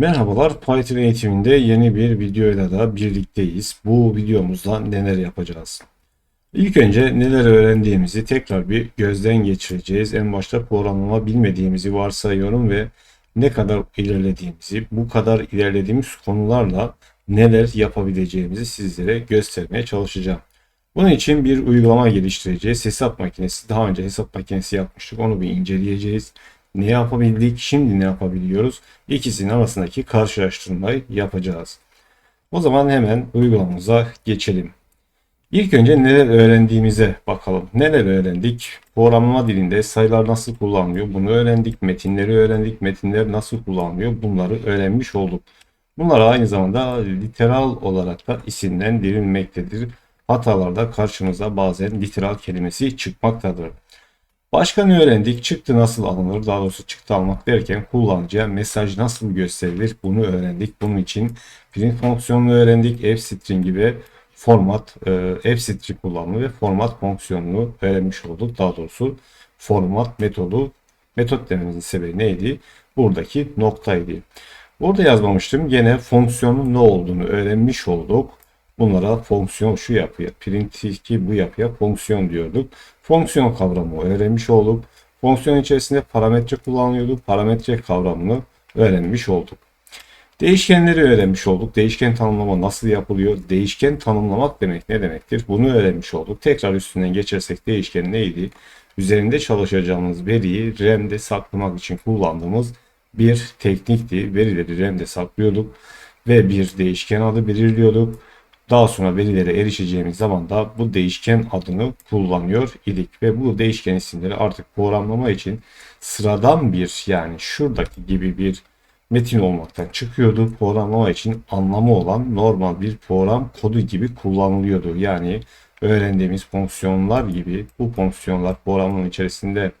Merhabalar, Python eğitiminde yeni bir videoyla da birlikteyiz. Bu videomuzda neler yapacağız? İlk önce neler öğrendiğimizi tekrar bir gözden geçireceğiz. En başta programlama bilmediğimizi varsayıyorum ve ne kadar ilerlediğimizi, bu kadar ilerlediğimiz konularla neler yapabileceğimizi sizlere göstermeye çalışacağım. Bunun için bir uygulama geliştireceğiz. Hesap makinesi. Daha önce hesap makinesi yapmıştık. Onu bir inceleyeceğiz. Ne yapabildik? Şimdi ne yapabiliyoruz? İkisinin arasındaki karşılaştırmayı yapacağız. O zaman hemen uygulamamıza geçelim. İlk önce neler öğrendiğimize bakalım. Neler öğrendik? Programlama dilinde sayılar nasıl kullanılıyor? Bunu öğrendik. Metinleri öğrendik. Metinler nasıl kullanılıyor? Bunları öğrenmiş olduk. Bunlar aynı zamanda literal olarak da isimlendirilmektedir. Hatalarda karşımıza bazen literal kelimesi çıkmaktadır. Başka ne öğrendik? Çıktı nasıl alınır? Daha doğrusu çıktı almak derken kullanıcıya mesaj nasıl gösterilir? Bunu öğrendik. Bunun için print fonksiyonunu öğrendik. F-string gibi format, e, F-string kullanımı ve format fonksiyonunu öğrenmiş olduk. Daha doğrusu format metodu, metot dememizin sebebi neydi? Buradaki noktaydı. Burada yazmamıştım. Gene fonksiyonun ne olduğunu öğrenmiş olduk. Bunlara fonksiyon şu yapıya, print ki bu yapıya fonksiyon diyorduk. Fonksiyon kavramı öğrenmiş olduk. Fonksiyon içerisinde parametre kullanılıyordu. Parametre kavramını öğrenmiş olduk. Değişkenleri öğrenmiş olduk. Değişken tanımlama nasıl yapılıyor? Değişken tanımlamak demek ne demektir? Bunu öğrenmiş olduk. Tekrar üstünden geçersek değişken neydi? Üzerinde çalışacağımız veriyi RAM'de saklamak için kullandığımız bir teknikti. Verileri RAM'de saklıyorduk ve bir değişken adı belirliyorduk. Daha sonra verilere erişeceğimiz zaman da bu değişken adını kullanıyor idik ve bu değişken isimleri artık programlama için sıradan bir yani şuradaki gibi bir metin olmaktan çıkıyordu. Programlama için anlamı olan normal bir program kodu gibi kullanılıyordu. Yani öğrendiğimiz fonksiyonlar gibi bu fonksiyonlar programın içerisinde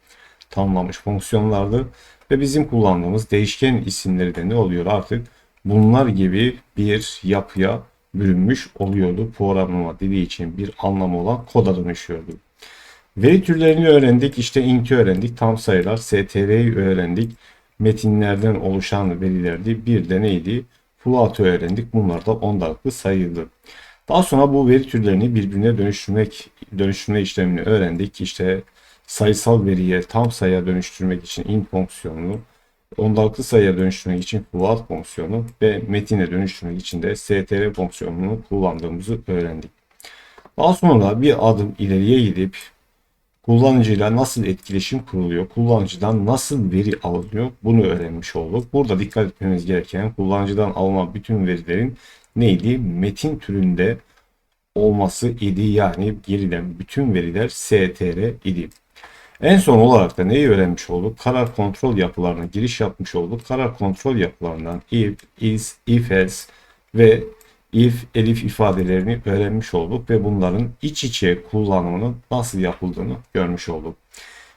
tanımlanmış fonksiyonlardı ve bizim kullandığımız değişken isimleri de ne oluyor artık bunlar gibi bir yapıya bürünmüş oluyordu. Programlama dili için bir anlamı olan koda dönüşüyordu. Veri türlerini öğrendik. İşte int'i öğrendik. Tam sayılar. str'yi öğrendik. Metinlerden oluşan verilerdi. Bir de neydi? Float'ı öğrendik. Bunlar da ondalıklı sayıydı. Daha sonra bu veri türlerini birbirine dönüştürmek, dönüştürme işlemini öğrendik. İşte sayısal veriye tam sayıya dönüştürmek için int fonksiyonunu, ondalıklı sayıya dönüştürmek için float fonksiyonu ve metine dönüştürmek için de str fonksiyonunu kullandığımızı öğrendik. Daha sonra bir adım ileriye gidip kullanıcıyla nasıl etkileşim kuruluyor, kullanıcıdan nasıl veri alınıyor bunu öğrenmiş olduk. Burada dikkat etmemiz gereken kullanıcıdan alınan bütün verilerin neydi? Metin türünde olması idi yani gerilen bütün veriler str idi. En son olarak da neyi öğrenmiş olduk? Karar kontrol yapılarına giriş yapmış olduk. Karar kontrol yapılarından if, is, if else ve if, elif ifadelerini öğrenmiş olduk ve bunların iç içe kullanımının nasıl yapıldığını görmüş olduk.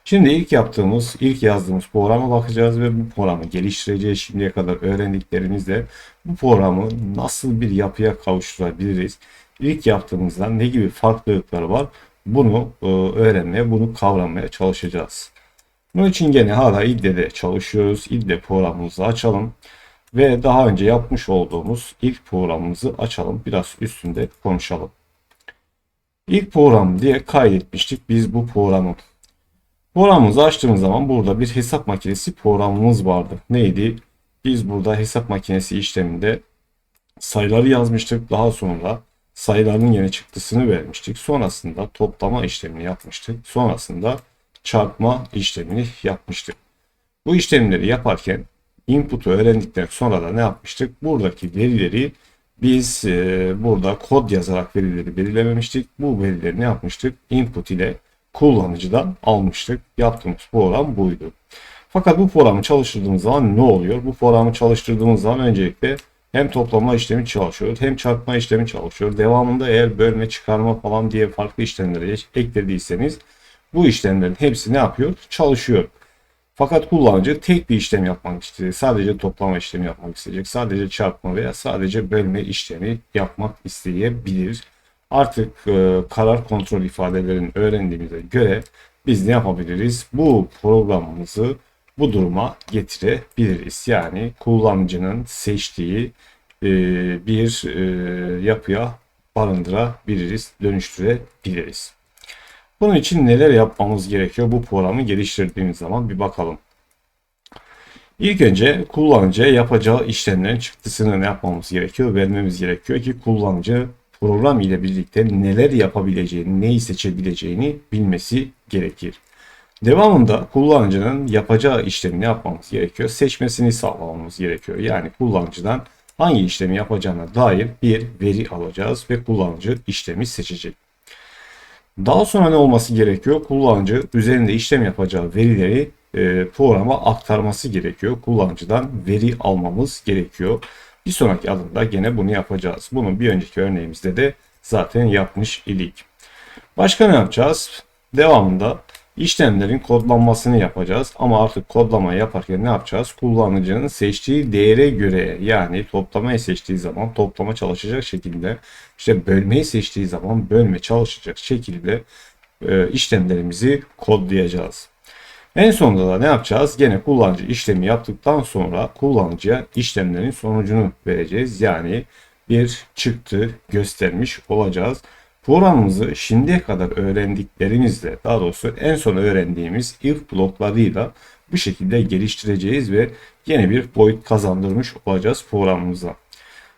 Şimdi ilk yaptığımız, ilk yazdığımız programa bakacağız ve bu programı geliştireceğiz. Şimdiye kadar öğrendiklerimizle bu programı nasıl bir yapıya kavuşturabiliriz? İlk yaptığımızda ne gibi farklılıklar var? Bunu e, öğrenmeye, bunu kavramaya çalışacağız. Bunun için gene hala İDDE'de çalışıyoruz. İDDE programımızı açalım. Ve daha önce yapmış olduğumuz ilk programımızı açalım. Biraz üstünde konuşalım. İlk program diye kaydetmiştik biz bu programı. Programımızı açtığımız zaman burada bir hesap makinesi programımız vardı. Neydi? Biz burada hesap makinesi işleminde sayıları yazmıştık. Daha sonra sayıların yeni çıktısını vermiştik. Sonrasında toplama işlemini yapmıştık. Sonrasında çarpma işlemini yapmıştık. Bu işlemleri yaparken input'u öğrendikten sonra da ne yapmıştık? Buradaki verileri biz e, burada kod yazarak verileri belirlememiştik. Bu verileri ne yapmıştık? Input ile kullanıcıdan almıştık. Yaptığımız program buydu. Fakat bu programı çalıştırdığımız zaman ne oluyor? Bu programı çalıştırdığımız zaman öncelikle hem toplama işlemi çalışıyor hem çarpma işlemi çalışıyor. Devamında eğer bölme çıkarma falan diye farklı işlemleri eklediyseniz bu işlemlerin hepsi ne yapıyor? Çalışıyor. Fakat kullanıcı tek bir işlem yapmak isteyecek. Sadece toplama işlemi yapmak isteyecek. Sadece çarpma veya sadece bölme işlemi yapmak isteyebilir. Artık e, karar kontrol ifadelerini öğrendiğimize göre biz ne yapabiliriz? Bu programımızı bu duruma getirebiliriz. Yani kullanıcının seçtiği e, bir e, yapıya barındırabiliriz, dönüştürebiliriz. Bunun için neler yapmamız gerekiyor bu programı geliştirdiğimiz zaman bir bakalım. İlk önce kullanıcıya yapacağı işlemlerin çıktısını ne yapmamız gerekiyor? Vermemiz gerekiyor ki kullanıcı program ile birlikte neler yapabileceğini, neyi seçebileceğini bilmesi gerekir. Devamında kullanıcının yapacağı işlemi yapmamız gerekiyor? Seçmesini sağlamamız gerekiyor. Yani kullanıcıdan hangi işlemi yapacağına dair bir veri alacağız ve kullanıcı işlemi seçecek. Daha sonra ne olması gerekiyor? Kullanıcı üzerinde işlem yapacağı verileri e, programa aktarması gerekiyor. Kullanıcıdan veri almamız gerekiyor. Bir sonraki adımda gene bunu yapacağız. Bunu bir önceki örneğimizde de zaten yapmış idik. Başka ne yapacağız? Devamında işlemlerin kodlanmasını yapacağız. Ama artık kodlama yaparken ne yapacağız? Kullanıcının seçtiği değere göre yani toplamayı seçtiği zaman toplama çalışacak şekilde işte bölmeyi seçtiği zaman bölme çalışacak şekilde e, işlemlerimizi kodlayacağız. En sonunda da ne yapacağız? Gene kullanıcı işlemi yaptıktan sonra kullanıcıya işlemlerin sonucunu vereceğiz. Yani bir çıktı göstermiş olacağız. Programımızı şimdiye kadar öğrendiklerimizle daha doğrusu en son öğrendiğimiz if bloklarıyla bu şekilde geliştireceğiz ve yeni bir boyut kazandırmış olacağız programımıza.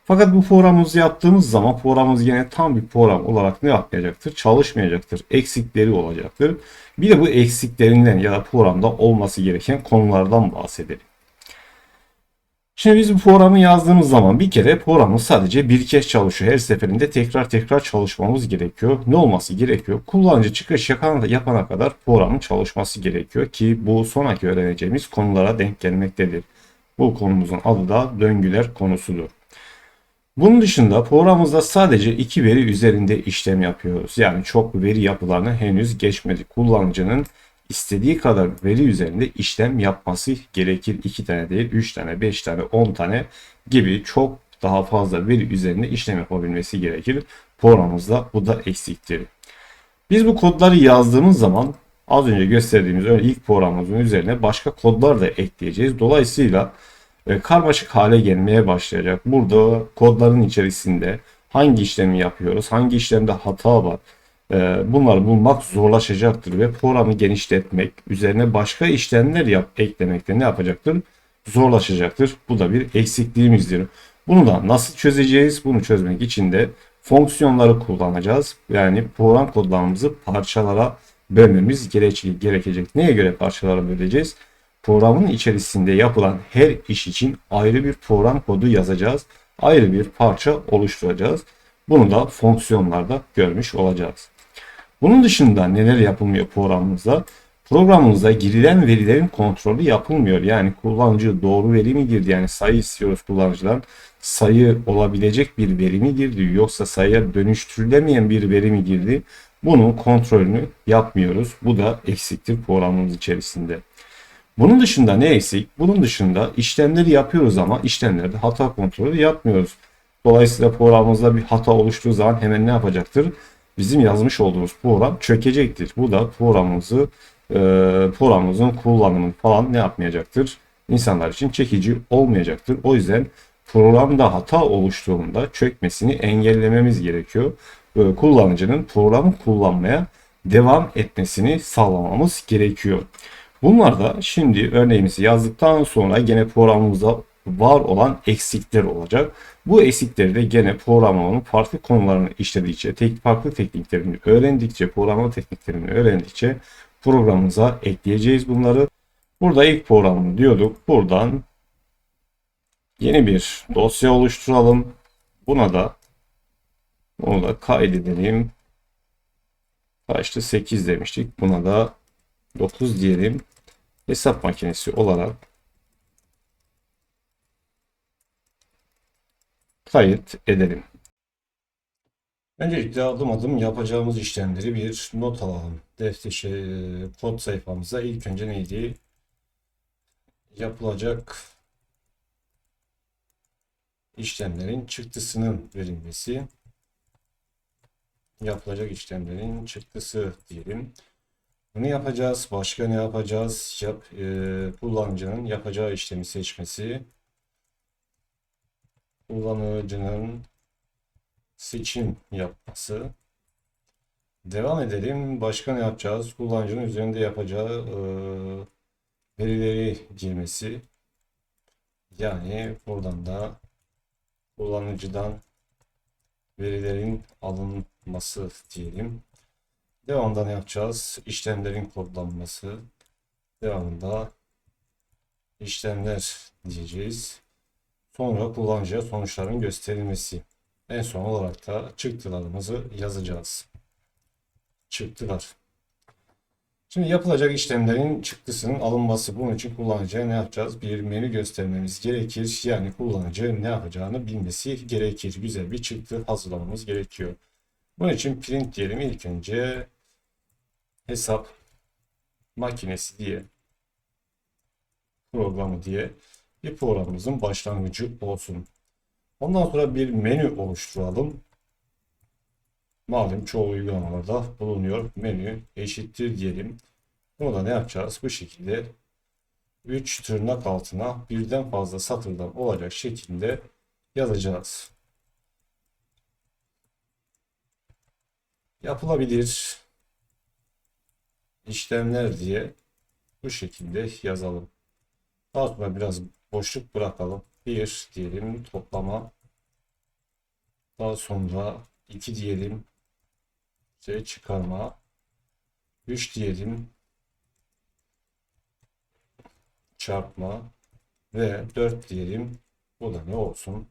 Fakat bu programımızı yaptığımız zaman programımız yine tam bir program olarak ne yapmayacaktır? Çalışmayacaktır. Eksikleri olacaktır. Bir de bu eksiklerinden ya da programda olması gereken konulardan bahsedelim. Şimdi biz bu programı yazdığımız zaman bir kere programımız sadece bir kez çalışıyor. Her seferinde tekrar tekrar çalışmamız gerekiyor. Ne olması gerekiyor? Kullanıcı çıkış yapana kadar programın çalışması gerekiyor ki bu sonraki öğreneceğimiz konulara denk gelmektedir. Bu konumuzun adı da döngüler konusudur. Bunun dışında programımızda sadece iki veri üzerinde işlem yapıyoruz. Yani çok veri yapılarına henüz geçmedik. Kullanıcının istediği kadar veri üzerinde işlem yapması gerekir. 2 tane değil 3 tane 5 tane 10 tane gibi çok daha fazla veri üzerinde işlem yapabilmesi gerekir. Programımızda bu da eksiktir. Biz bu kodları yazdığımız zaman az önce gösterdiğimiz ilk programımızın üzerine başka kodlar da ekleyeceğiz. Dolayısıyla e, karmaşık hale gelmeye başlayacak. Burada kodların içerisinde hangi işlemi yapıyoruz, hangi işlemde hata var, bunları bulmak zorlaşacaktır ve programı genişletmek, üzerine başka işlemler yap, eklemekte ne yapacaktır? Zorlaşacaktır. Bu da bir eksikliğimizdir. Bunu da nasıl çözeceğiz? Bunu çözmek için de fonksiyonları kullanacağız. Yani program kodlarımızı parçalara bölmemiz gerekecek. Neye göre parçalara böleceğiz? programın içerisinde yapılan her iş için ayrı bir program kodu yazacağız. Ayrı bir parça oluşturacağız. Bunu da fonksiyonlarda görmüş olacağız. Bunun dışında neler yapılmıyor programımızda? Programımıza girilen verilerin kontrolü yapılmıyor. Yani kullanıcı doğru veri mi girdi? Yani sayı istiyoruz kullanıcıdan. Sayı olabilecek bir veri mi girdi? Yoksa sayıya dönüştürülemeyen bir veri mi girdi? Bunun kontrolünü yapmıyoruz. Bu da eksiktir programımız içerisinde. Bunun dışında ne eksik? Bunun dışında işlemleri yapıyoruz ama işlemlerde hata kontrolü yapmıyoruz. Dolayısıyla programımızda bir hata oluştuğu zaman hemen ne yapacaktır? Bizim yazmış olduğumuz program çökecektir. Bu da programımızı e, programımızın kullanımını falan ne yapmayacaktır? İnsanlar için çekici olmayacaktır. O yüzden programda hata oluştuğunda çökmesini engellememiz gerekiyor. E, kullanıcının programı kullanmaya devam etmesini sağlamamız gerekiyor. Bunlar da şimdi örneğimizi yazdıktan sonra gene programımızda var olan eksikler olacak. Bu eksikleri de gene programlamanın farklı konularını işledikçe, tek farklı tekniklerini öğrendikçe, programlama tekniklerini öğrendikçe programımıza ekleyeceğiz bunları. Burada ilk programı diyorduk. Buradan yeni bir dosya oluşturalım. Buna da bunu da kaydedelim. Kaçtı? 8 demiştik. Buna da 9 diyelim hesap makinesi olarak kayıt edelim. Öncelikle adım adım yapacağımız işlemleri bir not alalım. Defter şey, kod sayfamıza ilk önce neydi? Yapılacak işlemlerin çıktısının verilmesi. Yapılacak işlemlerin çıktısı diyelim. Bunu yapacağız. Başka ne yapacağız? Yap, e, kullanıcının yapacağı işlemi seçmesi. Kullanıcının seçim yapması. Devam edelim. Başka ne yapacağız? Kullanıcının üzerinde yapacağı e, verileri girmesi. Yani buradan da kullanıcıdan verilerin alınması diyelim. Devamında ne yapacağız? İşlemlerin kodlanması. Devamında işlemler diyeceğiz. Sonra kullanıcıya sonuçların gösterilmesi. En son olarak da çıktılarımızı yazacağız. Çıktılar. Şimdi yapılacak işlemlerin çıktısının alınması. Bunun için kullanıcıya ne yapacağız? Bir menü göstermemiz gerekir. Yani kullanıcı ne yapacağını bilmesi gerekir. Güzel bir çıktı hazırlamamız gerekiyor. Bunun için print diyelim ilk önce hesap makinesi diye programı diye bir programımızın başlangıcı olsun. Ondan sonra bir menü oluşturalım. Malum çoğu uygulamalarda bulunuyor. Menü eşittir diyelim. Bunu da ne yapacağız? Bu şekilde 3 tırnak altına birden fazla satırdan olacak şekilde yazacağız. Yapılabilir işlemler diye bu şekilde yazalım. Sonra biraz boşluk bırakalım. 1 diyelim toplama. Daha sonra 2 diyelim şey çıkarma. 3 diyelim çarpma ve 4 diyelim bu da ne olsun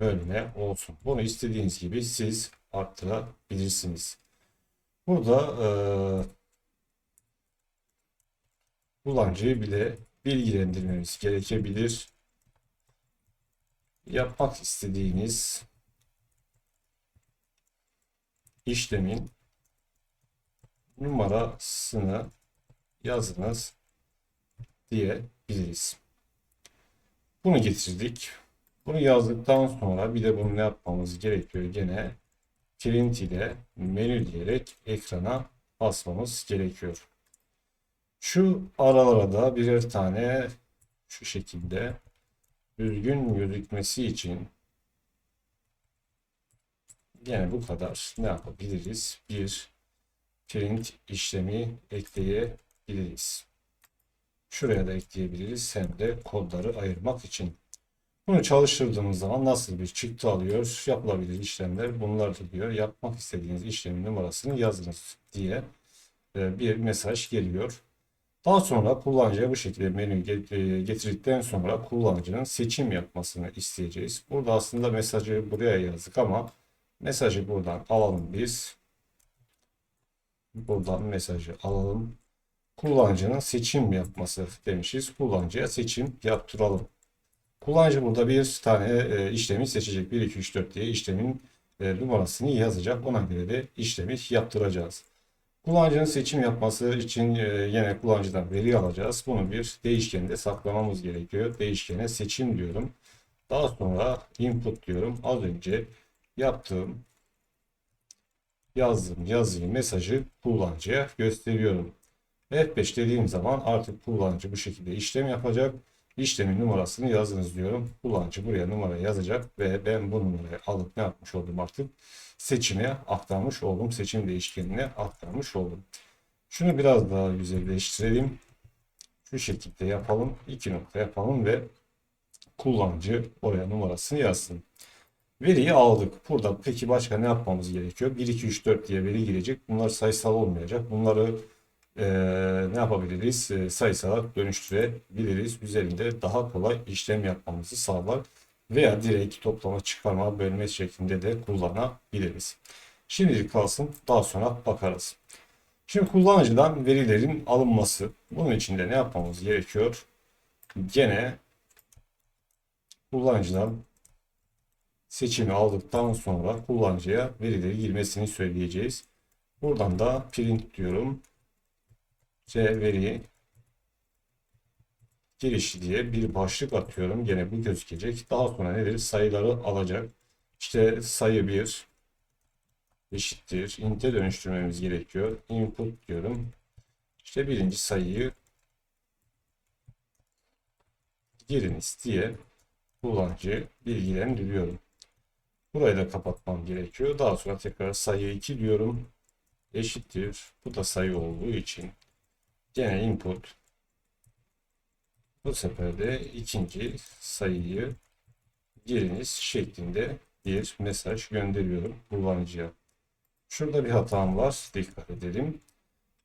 bölme olsun. Bunu istediğiniz gibi siz arttırabilirsiniz. Burada e, kullanıcıyı bile bilgilendirmemiz gerekebilir. Yapmak istediğiniz işlemin numarasını yazınız diyebiliriz. Bunu getirdik. Bunu yazdıktan sonra bir de bunu ne yapmamız gerekiyor? Gene print ile menü diyerek ekrana basmamız gerekiyor. Şu aralara da birer tane şu şekilde düzgün gözükmesi için yine bu kadar ne yapabiliriz? Bir print işlemi ekleyebiliriz. Şuraya da ekleyebiliriz hem de kodları ayırmak için. Bunu çalıştırdığımız zaman nasıl bir çıktı alıyor? Yapılabilir işlemler bunlar diyor. Yapmak istediğiniz işlemin numarasını yazınız diye e, bir mesaj geliyor. Daha sonra kullanıcıya bu şekilde menü e, getirdikten sonra kullanıcının seçim yapmasını isteyeceğiz. Burada aslında mesajı buraya yazdık ama mesajı buradan alalım biz. Buradan mesajı alalım. Kullanıcının seçim yapması demişiz. Kullanıcıya seçim yaptıralım. Kullanıcı burada bir tane e, işlemi seçecek. 1, 2, 3, 4 diye işlemin e, numarasını yazacak. Ona göre de işlemi yaptıracağız. Kullanıcının seçim yapması için e, yine kullanıcıdan veri alacağız. Bunu bir değişkende saklamamız gerekiyor. Değişkene seçim diyorum. Daha sonra input diyorum. Az önce yaptığım yazdığım yazıyı mesajı kullanıcıya gösteriyorum. F5 dediğim zaman artık kullanıcı bu şekilde işlem yapacak. İşlemin numarasını yazınız diyorum. Kullanıcı buraya numara yazacak ve ben bu numarayı alıp ne yapmış oldum artık? Seçime aktarmış oldum. Seçim değişkenine aktarmış oldum. Şunu biraz daha güzelleştirelim. Şu şekilde yapalım. iki nokta yapalım ve kullanıcı oraya numarasını yazsın. Veriyi aldık. Burada peki başka ne yapmamız gerekiyor? 1, 2, 3, 4 diye veri girecek. Bunlar sayısal olmayacak. Bunları e, ne yapabiliriz? E, sayısala dönüştürebiliriz. Üzerinde daha kolay işlem yapmamızı sağlar. Veya direkt toplama, çıkarma, bölme şeklinde de kullanabiliriz. Şimdilik kalsın. Daha sonra bakarız. Şimdi kullanıcıdan verilerin alınması. Bunun için de ne yapmamız gerekiyor? Gene kullanıcıdan seçimi aldıktan sonra kullanıcıya verileri girmesini söyleyeceğiz. Buradan da print diyorum. C veri girişi diye bir başlık atıyorum. Gene bu gözükecek. Daha sonra nedir? Sayıları alacak. İşte sayı 1 eşittir. Int'e dönüştürmemiz gerekiyor. Input diyorum. işte birinci sayıyı giriniz diye kullanıcı bilgilendiriyorum. Burayı da kapatmam gerekiyor. Daha sonra tekrar sayı 2 diyorum. Eşittir. Bu da sayı olduğu için gene input bu sefer de ikinci sayıyı giriniz şeklinde bir mesaj gönderiyorum kullanıcıya. Şurada bir hatam var. Dikkat edelim.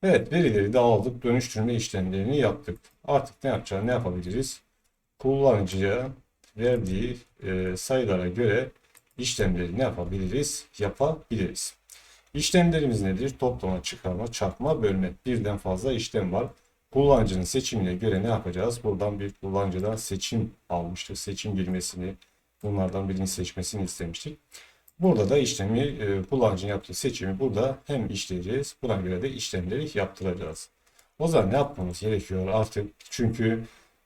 Evet verileri de aldık. Dönüştürme işlemlerini yaptık. Artık ne yapacağız? Ne yapabiliriz? Kullanıcıya verdiği e, sayılara göre işlemleri ne yapabiliriz? Yapabiliriz. İşlemlerimiz nedir? Toplama, çıkarma, çarpma, bölme. Birden fazla işlem var. Kullanıcının seçimine göre ne yapacağız? Buradan bir kullanıcıdan seçim almıştık. Seçim girmesini, bunlardan birini seçmesini istemiştik. Burada da işlemi, e, kullanıcının yaptığı seçimi burada hem işleyeceğiz. Buna göre de işlemleri yaptıracağız. O zaman ne yapmamız gerekiyor artık? Çünkü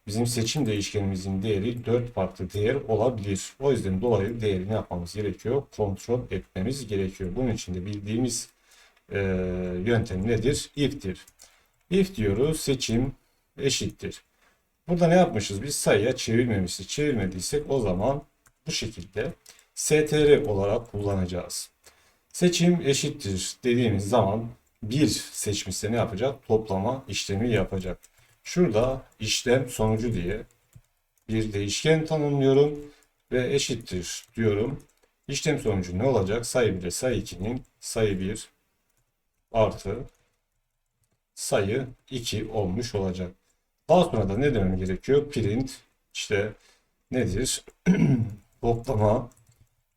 bizim seçim değişkenimizin değeri 4 farklı değer olabilir. O yüzden dolayı değeri ne yapmamız gerekiyor? Kontrol etmemiz gerekiyor. Bunun için de bildiğimiz e, yöntem nedir? If'tir. If diyoruz seçim eşittir. Burada ne yapmışız? Biz sayıya çevirmemişiz. Çevirmediysek o zaman bu şekilde str olarak kullanacağız. Seçim eşittir dediğimiz zaman bir seçmişse ne yapacak? Toplama işlemi yapacak. Şurada işlem sonucu diye bir değişken tanımlıyorum ve eşittir diyorum. İşlem sonucu ne olacak? Sayı 1 sayı 2'nin sayı 1 artı sayı 2 olmuş olacak. Daha sonra da ne demem gerekiyor? Print işte nedir? Toplama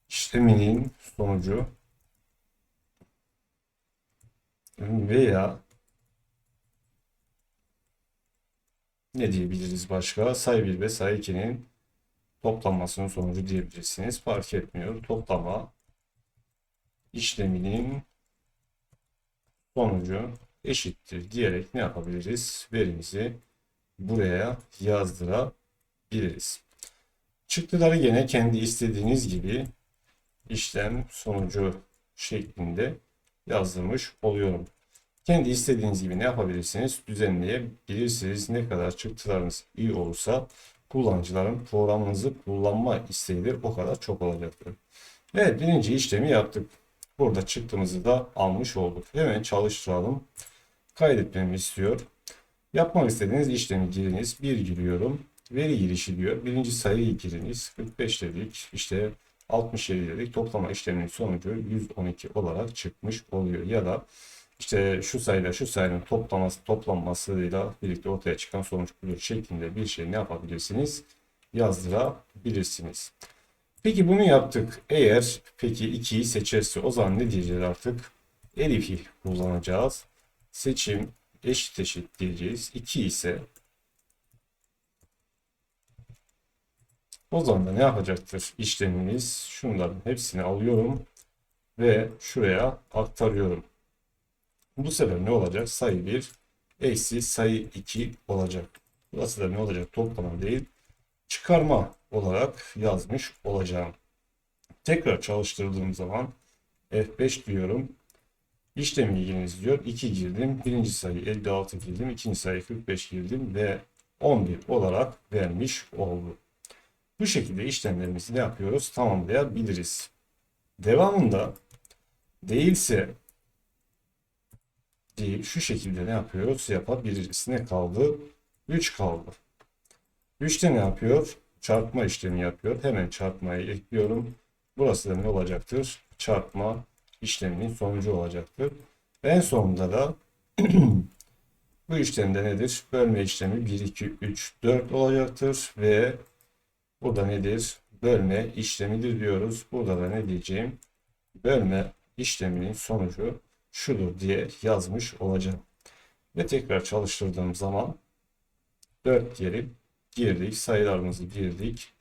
işleminin sonucu veya ne diyebiliriz başka? Sayı 1 ve sayı 2'nin toplanmasının sonucu diyebilirsiniz. Fark etmiyor. Toplama işleminin sonucu eşittir diyerek ne yapabiliriz? Verimizi buraya yazdırabiliriz. Çıktıları gene kendi istediğiniz gibi işlem sonucu şeklinde yazdırmış oluyorum. Kendi istediğiniz gibi ne yapabilirsiniz? Düzenleyebilirsiniz. Ne kadar çıktılarınız iyi olursa kullanıcıların programınızı kullanma isteğidir o kadar çok olacaktır. Evet birinci işlemi yaptık. Burada çıktığımızı da almış olduk. Hemen çalıştıralım. Kaydetmemi istiyor. Yapmak istediğiniz işlemi giriniz. Bir giriyorum. Veri girişi diyor. Birinci sayıyı giriniz. 45 dedik. İşte 67 dedik. Toplama işleminin sonucu 112 olarak çıkmış oluyor. Ya da işte şu sayıyla şu sayının toplaması, toplanmasıyla birlikte ortaya çıkan sonuç budur şeklinde bir şey ne yapabilirsiniz? Yazdırabilirsiniz. Peki bunu yaptık. Eğer peki 2'yi seçerse o zaman ne diyeceğiz artık? Elif'i kullanacağız. Seçim eşit eşit diyeceğiz. 2 ise o zaman da ne yapacaktır işlemimiz? Şunların hepsini alıyorum ve şuraya aktarıyorum. Bu sefer ne olacak? Sayı 1 eksi sayı 2 olacak. Burası da ne olacak? Toplama değil çıkarma olarak yazmış olacağım. Tekrar çalıştırdığım zaman F5 diyorum. İşlem ilginiz diyor. 2 girdim. Birinci sayı 56 girdim. ikinci sayı 45 girdim ve 11 olarak vermiş oldu. Bu şekilde işlemlerimizi ne yapıyoruz? Tamamlayabiliriz. Devamında değilse değil şu şekilde ne yapıyoruz? Yapabiliriz. Ne kaldı? 3 kaldı. 3'te ne yapıyor? Çarpma işlemi yapıyor. Hemen çarpmayı ekliyorum. Burası da ne olacaktır? Çarpma işleminin sonucu olacaktır. En sonunda da bu işlemde nedir? Bölme işlemi 1, 2, 3, 4 olacaktır ve burada nedir? Bölme işlemidir diyoruz. Burada da ne diyeceğim? Bölme işleminin sonucu şudur diye yazmış olacağım. Ve tekrar çalıştırdığım zaman 4 diyelim girdik. Sayılarımızı girdik.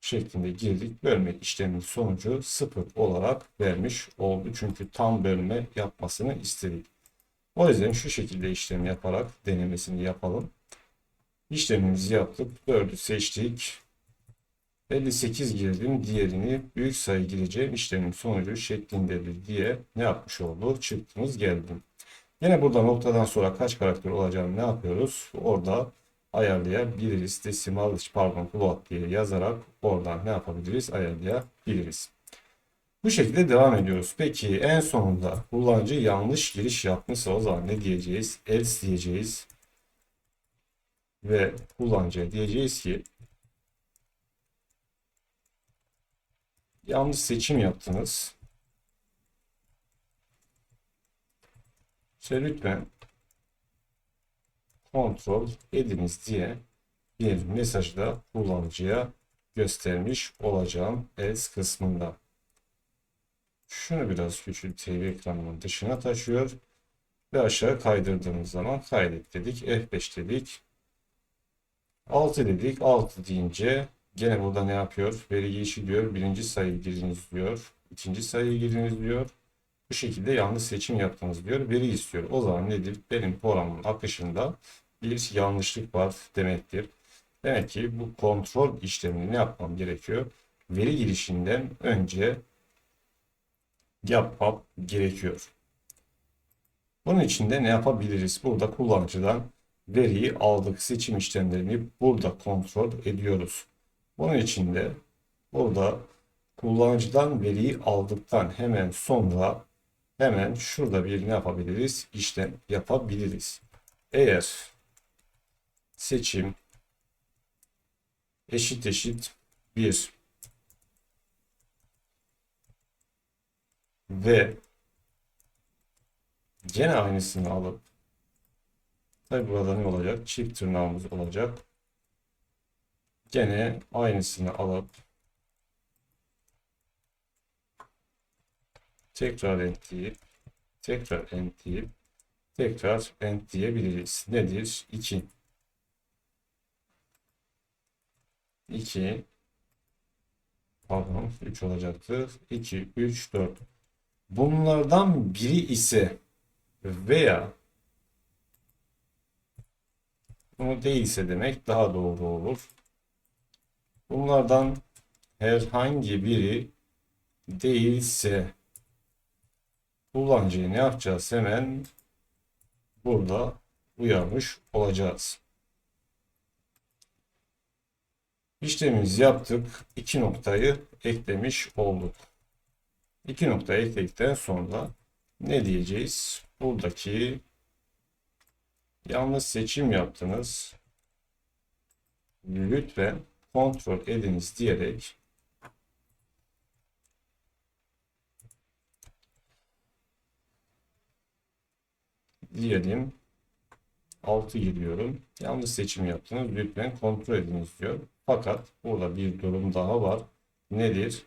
Şeklinde girdik. Bölme işleminin sonucu 0 olarak vermiş oldu. Çünkü tam bölme yapmasını istedik. O yüzden şu şekilde işlem yaparak denemesini yapalım. İşlemimizi yaptık. 4'ü seçtik. 58 girdim. Diğerini büyük sayı gireceğim işlemin sonucu şeklindedir diye ne yapmış oldu? Çıktığımız geldim. Yine burada noktadan sonra kaç karakter olacağını ne yapıyoruz? Orada ayarlayabiliriz. Desimal pardon float diye yazarak oradan ne yapabiliriz? Ayarlayabiliriz. Bu şekilde devam ediyoruz. Peki en sonunda kullanıcı yanlış giriş yapmışsa o zaman ne diyeceğiz? Else diyeceğiz. Ve kullanıcıya diyeceğiz ki yanlış seçim yaptınız. İşte lütfen kontrol ediniz diye bir mesajı da kullanıcıya göstermiş olacağım else kısmında. Şunu biraz küçülteyim ekranımın dışına taşıyor. Ve aşağı kaydırdığımız zaman kaydet dedik. F5 dedik. 6 dedik. 6 deyince gene burada ne yapıyor? Veri girişi diyor. Birinci sayıyı giriniz diyor. İkinci sayıyı giriniz diyor. Bu şekilde yanlış seçim yaptınız diyor. Veri istiyor. O zaman nedir? Benim programın akışında bir yanlışlık var demektir. Demek ki bu kontrol işlemini ne yapmam gerekiyor? Veri girişinden önce yapmam gerekiyor. Bunun için de ne yapabiliriz? Burada kullanıcıdan veriyi aldık. Seçim işlemlerini burada kontrol ediyoruz. Bunun için de burada kullanıcıdan veriyi aldıktan hemen sonra hemen şurada bir ne yapabiliriz? İşlem yapabiliriz. Eğer seçim eşit eşit 1 ve gene aynısını alıp tabi burada ne olacak? Çift tırnağımız olacak. Gene aynısını alıp tekrar end deyip tekrar end deyip tekrar end diyebiliriz. Nedir? 2 2 pardon 3 olacaktır. 2 3 4 Bunlardan biri ise veya bunu değilse demek daha doğru olur. Bunlardan herhangi biri değilse kullanıcıyı ne yapacağız? Hemen burada uyarmış olacağız. İşlemimizi yaptık. İki noktayı eklemiş olduk. İki nokta ekledikten sonra ne diyeceğiz? Buradaki yanlış seçim yaptınız. Lütfen kontrol ediniz diyerek diyelim 6 giriyorum. Yanlış seçim yaptınız. Lütfen kontrol ediniz diyor. Fakat burada bir durum daha var. Nedir?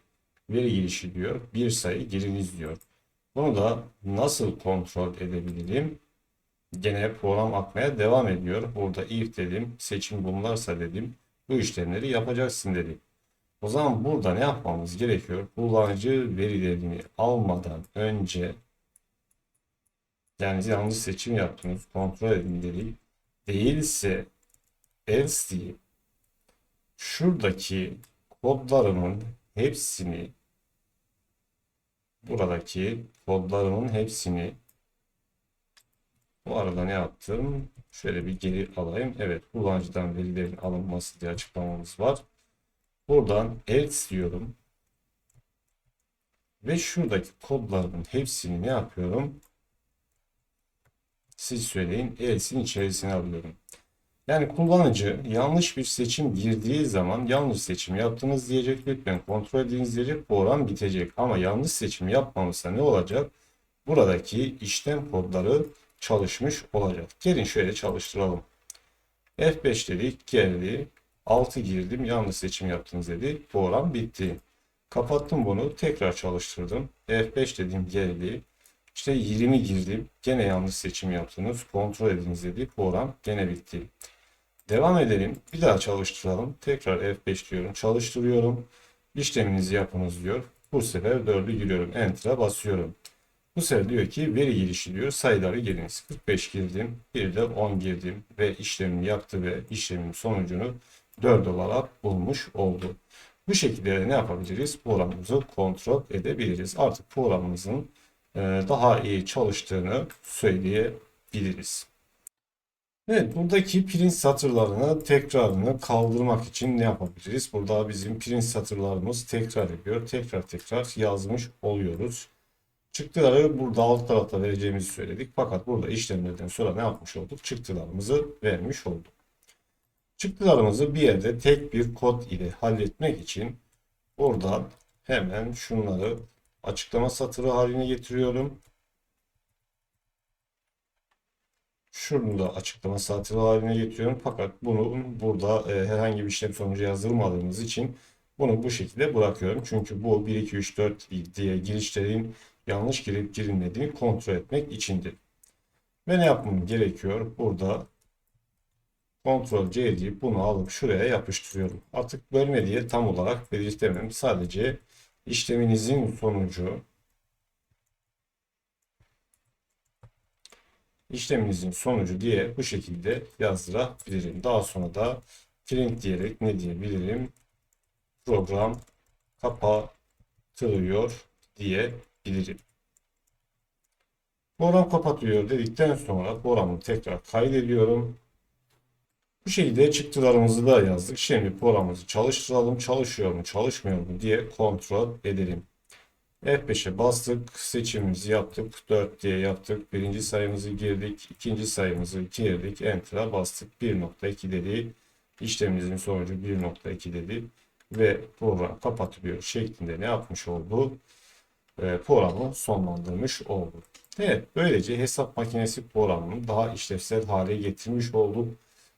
veri girişi diyor. Bir sayı giriniz diyor. Bunu da nasıl kontrol edebilirim? Gene program akmaya devam ediyor. Burada if dedim, seçim bunlarsa dedim. Bu işlemleri yapacaksın dedim. O zaman burada ne yapmamız gerekiyor? Kullanıcı verilerini almadan önce yani yanlış seçim yaptınız, kontrol edin dedik. Değilse else şuradaki kodlarımın hepsini buradaki kodlarımın hepsini bu arada ne yaptım? Şöyle bir geri alayım. Evet kullanıcıdan verilerin alınması diye açıklamamız var. Buradan else diyorum. Ve şuradaki kodlarımın hepsini ne yapıyorum? Siz söyleyin. Else'in içerisine alıyorum. Yani kullanıcı yanlış bir seçim girdiği zaman yanlış seçim yaptınız diyecek. Lütfen kontrol ediniz diyecek. Bu oran bitecek. Ama yanlış seçim yapmamışsa ne olacak? Buradaki işlem kodları çalışmış olacak. Gelin şöyle çalıştıralım. F5 dedik geldi. 6 girdim yanlış seçim yaptınız dedi. Bu oran bitti. Kapattım bunu tekrar çalıştırdım. F5 dedim geldi. İşte 20 girdim. Gene yanlış seçim yaptınız. Kontrol ediniz dedi. Oran gene bitti. Devam edelim. Bir daha çalıştıralım. Tekrar F5 diyorum. Çalıştırıyorum. İşleminizi yapınız diyor. Bu sefer 4'ü giriyorum. Enter'a basıyorum. Bu sefer diyor ki veri girişi diyor. Sayıları giriniz. 45 girdim. Bir de 10 girdim. Ve işlemimi yaptı ve işlemin sonucunu 4 olarak bulmuş oldu. Bu şekilde ne yapabiliriz? Programımızı kontrol edebiliriz. Artık programımızın daha iyi çalıştığını söyleyebiliriz. Evet buradaki print satırlarını tekrarını kaldırmak için ne yapabiliriz? Burada bizim print satırlarımız tekrar ediyor. Tekrar tekrar yazmış oluyoruz. Çıktıları burada alt tarafta vereceğimizi söyledik. Fakat burada işlemlerden sonra ne yapmış olduk? Çıktılarımızı vermiş olduk. Çıktılarımızı bir yerde tek bir kod ile halletmek için buradan hemen şunları açıklama satırı haline getiriyorum. Şunu da açıklama satırı haline getiriyorum. Fakat bunu burada e, herhangi bir işlem sonucu yazdırmadığımız için bunu bu şekilde bırakıyorum. Çünkü bu 1, 2, 3, 4 diye girişlerin yanlış girip girilmediğini kontrol etmek içindir. Ve ne yapmam gerekiyor? Burada Ctrl C deyip bunu alıp şuraya yapıştırıyorum. Artık bölme diye tam olarak belirtemem. Sadece işleminizin sonucu işleminizin sonucu diye bu şekilde yazdırabilirim. Daha sonra da print diyerek ne diyebilirim? Program kapatılıyor diyebilirim. Program kapatılıyor dedikten sonra programı tekrar kaydediyorum. Bu şekilde çıktılarımızı da yazdık. Şimdi programımızı çalıştıralım. Çalışıyor mu çalışmıyor mu diye kontrol edelim. F5'e bastık. Seçimimizi yaptık. 4 diye yaptık. Birinci sayımızı girdik. ikinci sayımızı girdik. Enter'a bastık. 1.2 dedi. İşlemimizin sonucu 1.2 dedi. Ve program kapatılıyor şeklinde ne yapmış oldu? E, programı sonlandırmış oldu. Evet böylece hesap makinesi programını daha işlevsel hale getirmiş olduk.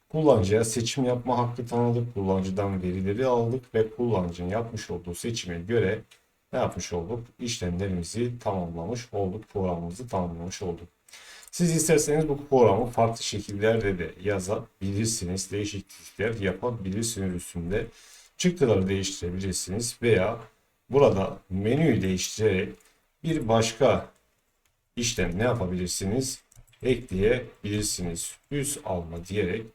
Kullanıcıya seçim yapma hakkı tanıdık. Kullanıcıdan verileri aldık ve kullanıcının yapmış olduğu seçime göre ne yapmış olduk? İşlemlerimizi tamamlamış olduk. Programımızı tamamlamış olduk. Siz isterseniz bu programı farklı şekillerde de yazabilirsiniz. Değişiklikler yapabilirsiniz üstünde. Çıktıları değiştirebilirsiniz veya burada menüyü değiştirerek bir başka işlem ne yapabilirsiniz? Ekleyebilirsiniz. Yüz alma diyerek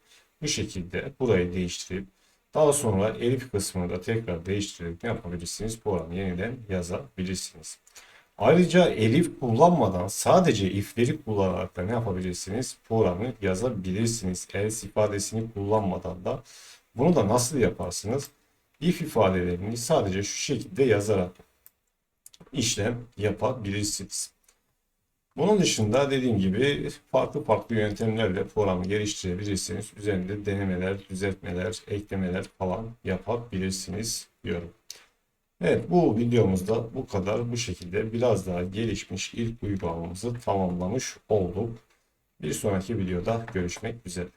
bu şekilde burayı değiştirip daha sonra elif kısmını da tekrar değiştirerek ne yapabilirsiniz? Programı yeniden yazabilirsiniz. Ayrıca elif kullanmadan sadece ifleri kullanarak da ne yapabilirsiniz? Programı yazabilirsiniz. Else ifadesini kullanmadan da bunu da nasıl yaparsınız? If ifadelerini sadece şu şekilde yazarak işlem yapabilirsiniz. Bunun dışında dediğim gibi farklı farklı yöntemlerle programı geliştirebilirsiniz. Üzerinde denemeler, düzeltmeler, eklemeler falan yapabilirsiniz diyorum. Evet bu videomuzda bu kadar bu şekilde biraz daha gelişmiş ilk uygulamamızı tamamlamış olduk. Bir sonraki videoda görüşmek üzere.